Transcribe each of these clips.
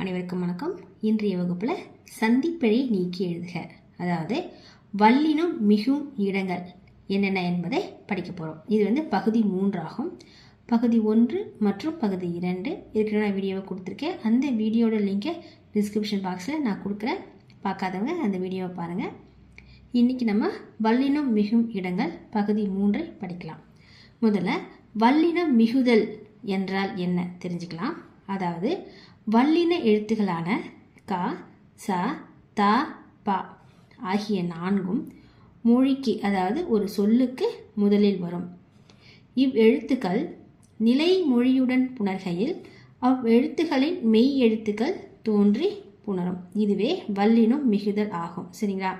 அனைவருக்கும் வணக்கம். இன்றைய வகுப்பில் சந்திப்பிழை நீக்கி எழுதுக. அதாவது வல்லினும் மிகும் இடங்கள் என்னென்ன என்பதை படிக்க போகிறோம் இது வந்து பகுதி மூன்றாகும். பகுதி ஒன்று மற்றும் பகுதி இரண்டு. இருக்கிற நான் வீடியோவை கொடுத்துருக்கேன். அந்த வீடியோட லிங்கை டிஸ்கிரிப்ஷன் பாக்ஸில் நான் கொடுக்குறேன். பார்க்காதவங்க அந்த வீடியோவை பாருங்கள் இன்றைக்கி நம்ம வல்லினம் மிகும் இடங்கள் பகுதி மூன்றை படிக்கலாம். முதல்ல வல்லினம் மிகுதல் என்றால் என்ன தெரிஞ்சுக்கலாம். அதாவது வல்லின எழுத்துக்களான க ச த ப ஆகிய நான்கும் மொழிக்கு அதாவது ஒரு சொல்லுக்கு முதலில் வரும். இவ்வெழுத்துக்கள் நிலை மொழியுடன் புணர்கையில் அவ்வெழுத்துகளின் மெய் எழுத்துக்கள் தோன்றி புணரும். இதுவே வல்லினம் மிகுதல் ஆகும். சரிங்களா?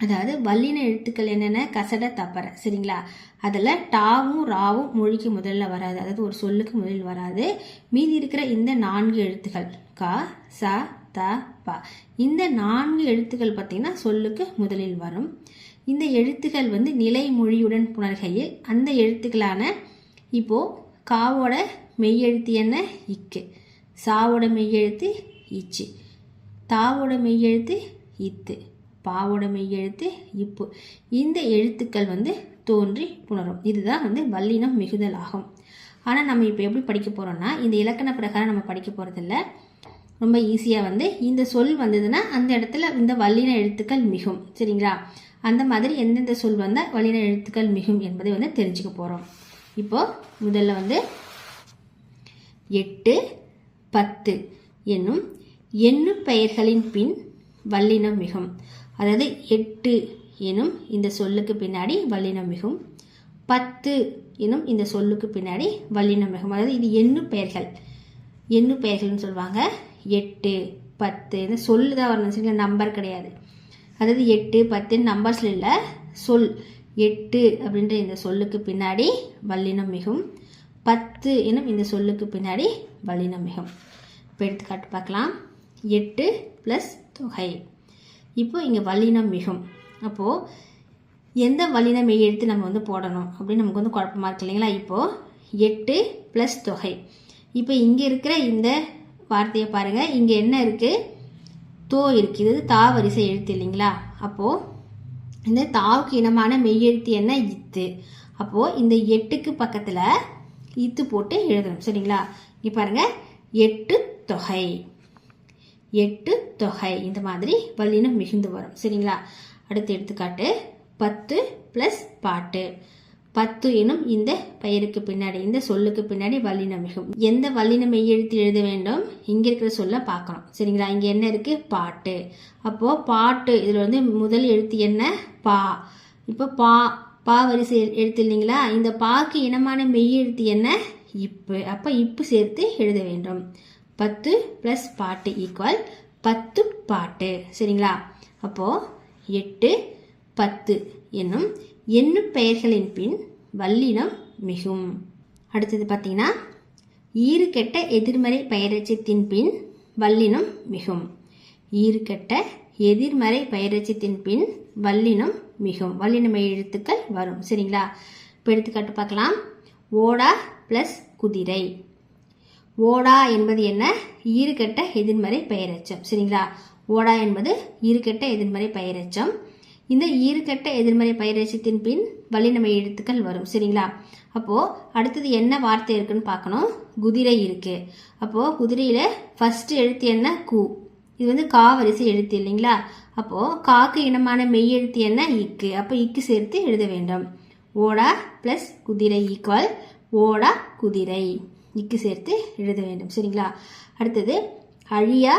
அதாவது வல்லின எழுத்துக்கள் என்னென்ன? கசட தப்பற சரிங்களா? அதில் டாவும் ராவும் மொழிக்கு முதல்ல வராது. அதாவது ஒரு சொல்லுக்கு முதலில் வராது. மீதி இருக்கிற இந்த நான்கு எழுத்துக்கள் கா ச த ப. இந்த நான்கு எழுத்துக்கள் பார்த்திங்கன்னா சொல்லுக்கு முதலில் வரும். இந்த எழுத்துக்கள் வந்து நிலை மொழியுடன் புணர்கையில் அந்த எழுத்துக்களான இப்போது காவோட மெய்யெழுத்து என்ன? இக்கு. சாவோட மெய்யெழுத்து இச்சு. தாவோட மெய்யெழுத்து இத்து. பாவோட மெய் எழுத்து இப்பு. இந்த எழுத்துக்கள் வந்து தோன்றி புணரும். இதுதான் வந்து வல்லினம் மிகுதல் ஆகும் ஆனால் நம்ம இப்போ எப்படி படிக்க போகிறோம்னா இந்த இலக்கண பிரகாரம் நம்ம படிக்க போகிறதில்ல ரொம்ப ஈஸியாக வந்து இந்த சொல் வந்ததுன்னா அந்த இடத்துல இந்த வல்லின எழுத்துக்கள் மிகும். சரிங்களா? அந்த மாதிரி எந்தெந்த சொல் வந்தால் வல்லின எழுத்துக்கள் மிகும் என்பதை வந்து தெரிஞ்சுக்க போகிறோம் இப்போது முதல்ல வந்து எட்டு பத்து என்னும் எண்ணு பெயர்களின் பின் வல்லினம் மிகும். அதாவது எட்டு எனும் இந்த சொல்லுக்கு பின்னாடி வல்லினம் மிகும். பத்து எனும் இந்த சொல்லுக்கு பின்னாடி வல்லினம் மிகும். அதாவது இது எண்ணு பெயர்கள். எண்ணு பெயர்கள்னு சொல்லுவாங்க. எட்டு பத்து. இந்த சொல்லு தான் வரணும். சரிங்களா நம்பர் கிடையாது. அதாவது எட்டு பத்து நம்பர்ஸில் இல்லை. சொல். எட்டு அப்படின்ற இந்த சொல்லுக்கு பின்னாடி வல்லினம் மிகும். பத்து எனும் இந்த சொல்லுக்கு பின்னாடி வல்லினம் மிகும். இப்போ எடுத்துக்காட்டு பார்க்கலாம். எட்டு ப்ளஸ் தொகை. இப்போ இங்கே வல்லினம் மிகும். அப்போது எந்த வல்லின மெய் எழுத்து நம்ம வந்து போடணும்? அப்படின்னு நமக்கு வந்து குழப்பமாக இருக்கு இல்லைங்களா? இப்போது எட்டு ப்ளஸ் தொகை. இப்போ இங்கே இருக்கிற இந்த வார்த்தையை பாருங்கள் இங்கே என்ன இருக்குது தோ இருக்குது இது தா வரிசை எழுத்து இல்லைங்களா? அப்போது இந்த தாவுக்கு இனமான மெய்யெழுத்து என்ன? இத்து. அப்போது இந்த எட்டுக்கு பக்கத்தில் இத்து போட்டு எழுதணும். சரிங்களா? இங்கே பாருங்கள் எட்டு தொகை. எட்டு தொகை இந்த மாதிரி வல்லினம் மிகுந்து வரும். சரிங்களா? அடுத்த எடுத்துக்காட்டு பத்து ப்ளஸ் பாட்டு. பத்து எனும் இந்த பெயருக்கு பின்னாடி இந்த சொல்லுக்கு பின்னாடி வல்லினம் மிகும். எந்த வல்லினம் மெய்யெழுத்து எழுத வேண்டும்? இங்கே இருக்கிற சொல்ல பார்க்கணும். சரிங்களா? இங்கே என்ன இருக்குது பாட்டு. அப்போது பாட்டு இதில் வந்து முதல் எழுத்து என்ன? பா. இப்போ பா பா வரிசை எழுத்து இல்லைங்களா? இந்த பாக்கு இனமான மெய்யெழுத்து என்ன? இப்பு. அப்போ இப்பு சேர்த்து எழுத வேண்டும். பத்து ப்ளஸ் பாட்டு ஈக்குவல் பத்து பாட்டு. சரிங்களா? அப்போது எட்டு பத்து என்னும் எண்ணு பெயர்களின் பின் வல்லினம் மிகும். அடுத்தது பார்த்தீங்கன்னா ஈறு கெட்ட எதிர்மறை பெயரட்சத்தின் பின் வல்லினம் மிகும். ஈறு கெட்ட எதிர்மறை பெயரட்சத்தின் பின் வல்லினம் மிகும். வல்லினம் எழுத்துக்கள் வரும். சரிங்களா? இப்போ எடுத்துக்காட்டு பார்க்கலாம். ஓடா ப்ளஸ் குதிரை. ஓடா என்பது என்ன? ஈறுகெட்ட எதிர்மறை பெயரெச்சம். சரிங்களா? ஓடா என்பது ஈறுகெட்ட எதிர்மறை பெயரெச்சம். இந்த ஈறுகெட்ட எதிர்மறை பயிரட்சத்தின் பின் வல்லினமை எழுத்துக்கள் வரும். சரிங்களா? அப்போது அடுத்தது என்ன வார்த்தை இருக்குன்னு பார்க்கணும். குதிரை இருக்குது அப்போது குதிரையில் ஃபஸ்ட்டு எழுத்து என்ன? கு. இது வந்து கா வரிசை எழுத்து இல்லைங்களா? அப்போது காக்கு இனமான மெய் எழுத்து என்ன? இக்கு. அப்போ இக்கு சேர்த்து எழுத வேண்டும். ஓடா ப்ளஸ் குதிரை ஈக்குவல் ஓடா குதிரை. இக்கு சேர்த்து எழுத வேண்டும். சரிங்களா? அடுத்தது அழியா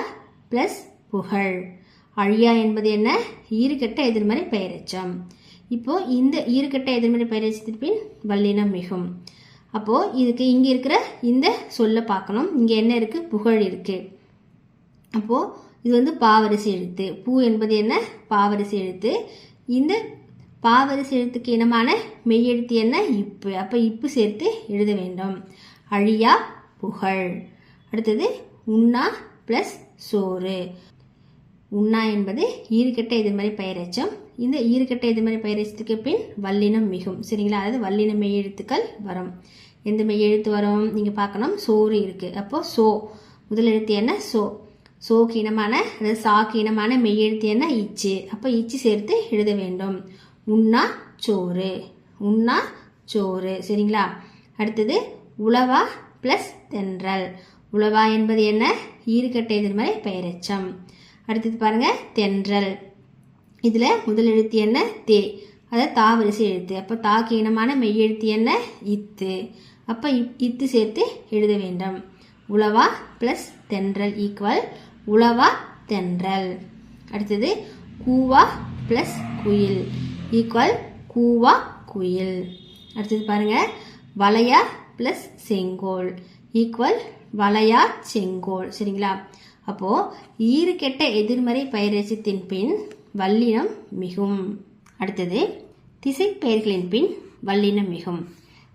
ப்ளஸ் புகழ். அழியா என்பது என்ன? ஈறுகட்ட எதிர்மறை பெயரெச்சம். இப்போது இந்த ஈறுகட்ட எதிர்மறை பெயரெச்சத்தின் பின் வல்லினம் மிகும். அப்போது இதுக்கு இங்கே இருக்கிற இந்த சொல்ல பார்க்கணும். இங்கே என்ன இருக்குது புகழ் இருக்குது அப்போது இது வந்து பாவரிசை எழுத்து. பூ என்பது என்ன? பாவரிசை எழுத்து. இந்த பாவரிசை எழுத்துக்கு இனமான மெய்யெழுத்து என்ன? இப்பு. அப்போ இப்பு சேர்த்து எழுத வேண்டும். அழியா புகழ். அடுத்தது உண்ணா ப்ளஸ் சோறு. உண்ணா என்பது ஈறுகட்ட எதிர்மறை பெயரெச்சம் இந்த ஈறுகட்ட எதிர்மறை பெயரெச்சத்துக்கு பின் வல்லினம் மிகும். சரிங்களா? அதாவது வல்லின மெய்யெழுத்துக்கள் வரும். எந்த மெய்யெழுத்து வரும்? நீங்கள் பார்க்கணும். சோறு இருக்குது அப்போது சோ. முதல் எழுத்து என்ன? சோ. சோக்கு இனமான அதாவது சாக்கு இனமான மெய்யெழுத்து என்ன? இச்சு. அப்போ இச்சு சேர்த்து எழுத வேண்டும். உண்ணா சோறு. உண்ணா சோறு. சரிங்களா? அடுத்தது உளவா ப்ளஸ் தென்றல். உளவா என்பது என்ன? ஈறுகட்டை எதிர்மறை பெயரெச்சம். அடுத்தது பாருங்க தென்றல். இதில் முதல் எழுத்து என்ன? தே. அதாவது தா வரிசை எழுத்து. அப்போ தாக்கு இனமான மெய்யெழுத்து என்ன? இத்து. அப்போ இப் இத்து சேர்த்து எழுத வேண்டும். உளவா ப்ளஸ் தென்றல் ஈக்குவல் உளவா தென்றல். அடுத்தது கூவா ப்ளஸ் குயில் ஈக்குவல் கூவா குயில். அடுத்தது பாருங்க வளையா ப்ளஸ் செங்கோல் ஈக்குவல் வளையா செங்கோல். சரிங்களா? அப்போ ஈறு கெட்ட எதிர்மறை பெயரெச்சத்தின் பின் வல்லினம் மிகும். அடுத்தது திசைப்பெயர்களின் பின் வல்லினம் மிகும்.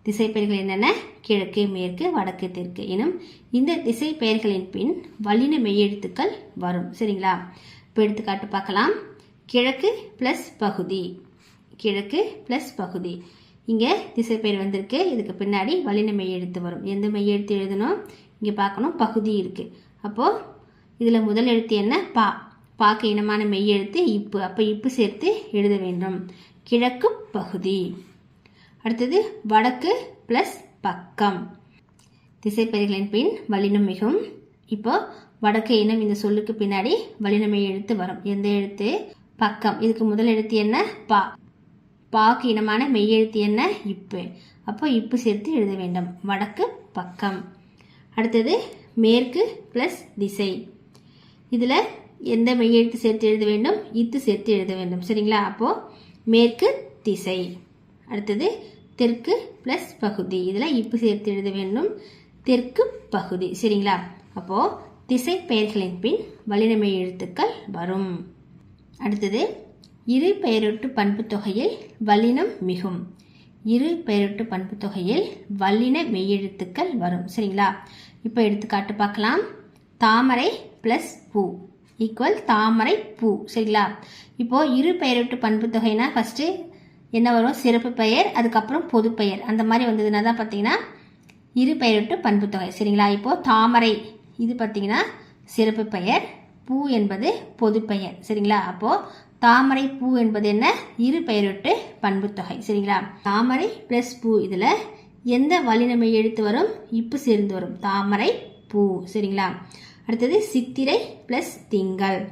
திசைப்பெயர்கள் என்னென்ன? கிழக்கு மேற்கு வடக்கு தெற்கு எனும் இந்த திசைப்பெயர்களின் பின் வல்லின மெய்யெழுத்துக்கள் வரும். சரிங்களா? இப்போ எடுத்துக்காட்டு பார்க்கலாம். கிழக்கு ப்ளஸ் பகுதி. கிழக்கு ப்ளஸ் பகுதி. இங்கே திசைப்பெயர் வந்திருக்கு. இதுக்கு பின்னாடி வல்லின மெய்யெழுத்து வரும். எந்த மெய்யெழுத்து எழுதணும்? இங்கே பார்க்கணும். பகுதி இருக்குது அப்போது இதில் முதல் எழுத்து என்ன? பா. பாக்க இனமான மெய்யெழுத்து இப்பு. அப்போ இப்பு சேர்த்து எழுத வேண்டும். கிழக்கு பகுதி. அடுத்தது வடக்கு ப்ளஸ் பக்கம். திசைப்பெயர்களின் பின் வலினம் மிகும். இப்போ வடக்கு இனம் இந்த சொல்லுக்கு பின்னாடி வலினமை எழுத்து வரும். எந்த எழுத்து? பக்கம். இதுக்கு முதல் எழுத்து என்ன? பா. பாக்கு இனமான மெய்யெழுத்து என்ன? இப்பு. அப்போ இப்பு சேர்த்து எழுத வேண்டும். வடக்கு பக்கம். அடுத்தது மேற்கு ப்ளஸ் திசை. இதில் எந்த மெய்யெழுத்து சேர்த்து எழுத வேண்டும்? இத்து சேர்த்து எழுத வேண்டும். சரிங்களா? அப்போது மேற்கு திசை. அடுத்தது தெற்கு ப்ளஸ் பகுதி. இதில் இப்பு சேர்த்து எழுத வேண்டும். தெற்கு பகுதி. சரிங்களா? அப்போது திசை பெயர்களின் பின் வல்லினமை எழுத்துக்கள் வரும். அடுத்தது இரு பெயரொட்டு பண்பு தொகையில் வல்லினம் மிகும். இரு பெயரொட்டு பண்பு தொகையில் வல்லின மெய்யெழுத்துக்கள் வரும். சரிங்களா? இப்போ எடுத்துக்காட்டு பார்க்கலாம். தாமரை ப்ளஸ் பூ ஈக்குவல் தாமரை பூ. சரிங்களா? இப்போது இரு பெயரொட்டு பண்பு தொகைனா ஃபஸ்ட்டு என்ன வரும்? சிறப்பு பெயர் அதுக்கப்புறம் பொது பெயர். அந்த மாதிரி வந்ததுன்னா தான் பார்த்தீங்கன்னா இரு பெயரொட்டு பண்பு தொகை. சரிங்களா? இப்போது தாமரை இது பார்த்தீங்கன்னா சிறப்பு பெயர் பூ என்பது பொது பெயர். சரிங்களா? அப்போது தாமரை பூ என்பது என்ன? இரு பெயரொட்டு பண்புத்தொகை சரிங்களா? தாமரை ப்ளஸ் பூ. இதில் எந்த வலிநமை எழுத்து வரும்? இப்பு சேர்ந்து வரும். தாமரை பூ. சரிங்களா? அடுத்தது சித்திரை ப்ளஸ் திங்கள்.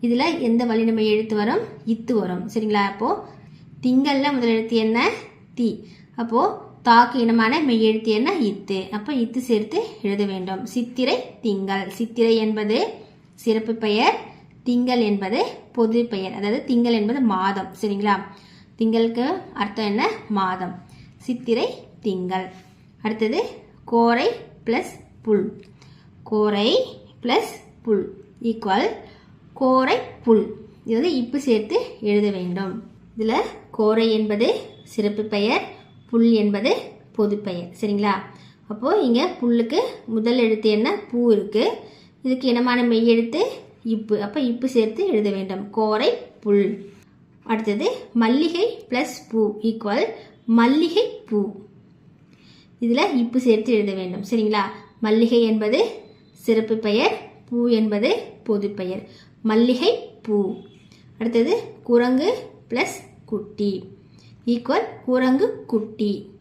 இதில் எந்த வலிநமை எழுத்து வரும்? இத்து வரும். சரிங்களா? அப்போது திங்களில் முதல் எழுத்து என்ன? தி. அப்போது தாக்கு இனமான மெய் எழுத்து என்ன? இத்து. அப்போ இத்து சேர்த்து எழுத வேண்டும். சித்திரை திங்கள். சித்திரை என்பது சிறப்பு பெயர். திங்கள் என்பது பொது பெயர் அதாவது திங்கள் என்பது மாதம் சரிங்களா? திங்களுக்கு அர்த்தம் என்ன? மாதம். சித்திரை திங்கள். அடுத்தது கோரை ப்ளஸ் புல். கோரை ப்ளஸ் புல் ஈக்குவல் கோரை புல். இது வந்து இப்பு சேர்த்து எழுத வேண்டும். இதில் கோரை என்பது சிறப்பு பெயர் புல் என்பது பொது பெயர் சரிங்களா? அப்போது இங்கே புல்லுக்கு முதல் எழுத்து என்ன? பூ இருக்குது இதுக்கு இனமான மெய்யெழுத்து இப்பு. அப்போ இப்பு சேர்த்து எழுத வேண்டும். கோரை புல். அடுத்தது மல்லிகை ப்ளஸ் பூ ஈக்குவல் மல்லிகை பூ. இதில் இப்பு சேர்த்து எழுத வேண்டும். சரிங்களா? மல்லிகை என்பது சிறப்பு பெயர் பூ என்பது பொது பெயர். மல்லிகை பூ. அடுத்தது குரங்கு ப்ளஸ் குட்டி. ஈக்குவல் குரங்கு குட்டி.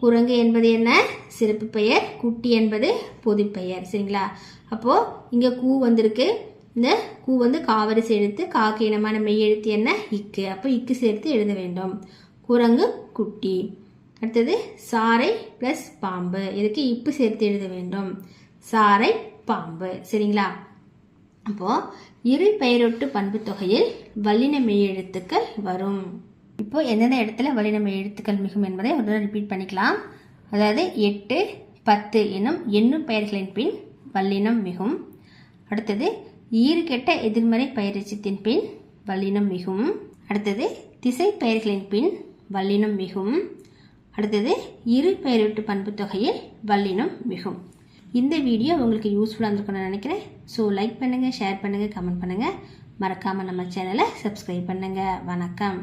குரங்கு என்பது என்ன? சிறப்பு பெயர். குட்டி என்பது பொது பெயர். சரிங்களா? அப்போது இங்கே கூ வந்திருக்கு. இந்த கூ வந்து காவரி எழுத்து காக்கு இனமான மெய்யெழுத்து என்ன? இக்கு. அப்போ இக்கு சேர்த்து எழுத வேண்டும். குரங்கு குட்டி. அடுத்தது சாரை ப்ளஸ் பாம்பு. இதுக்கு இப்பு சேர்த்து எழுத வேண்டும். சாரை பாம்பு. சரிங்களா? அப்போது இரு பெயரொட்டு பண்பு தொகையில் வல்லின மெய்யெழுத்துக்கள் வரும். இப்போ எந்தெந்த இடத்துல வல்லின எழுத்துக்கள் மிகும் என்பதை ஒரு ரிப்பீட் பண்ணிக்கலாம். அதாவது எட்டு பத்து எனும் எண்ணும் பெயர்களின் பின் வல்லினம் மிகும். அடுத்தது ஈறு கெட்ட எதிர்மறை பயிற்சியத்தின் பின் வல்லினம் மிகும். அடுத்தது திசை பெயர்களின் பின் வல்லினம் மிகும். அடுத்தது இரு பெயரிட்டு பண்பு தொகையில் வல்லினம் மிகும். இந்த வீடியோ உங்களுக்கு யூஸ்ஃபுல்லாக இருந்திருக்கும்னு நினைக்கிறேன். ஸோ லைக் பண்ணுங்கள் ஷேர் பண்ணுங்கள் கமெண்ட் பண்ணுங்கள் மறக்காமல் நம்ம சேனலை சப்ஸ்கிரைப் பண்ணுங்கள் வணக்கம்.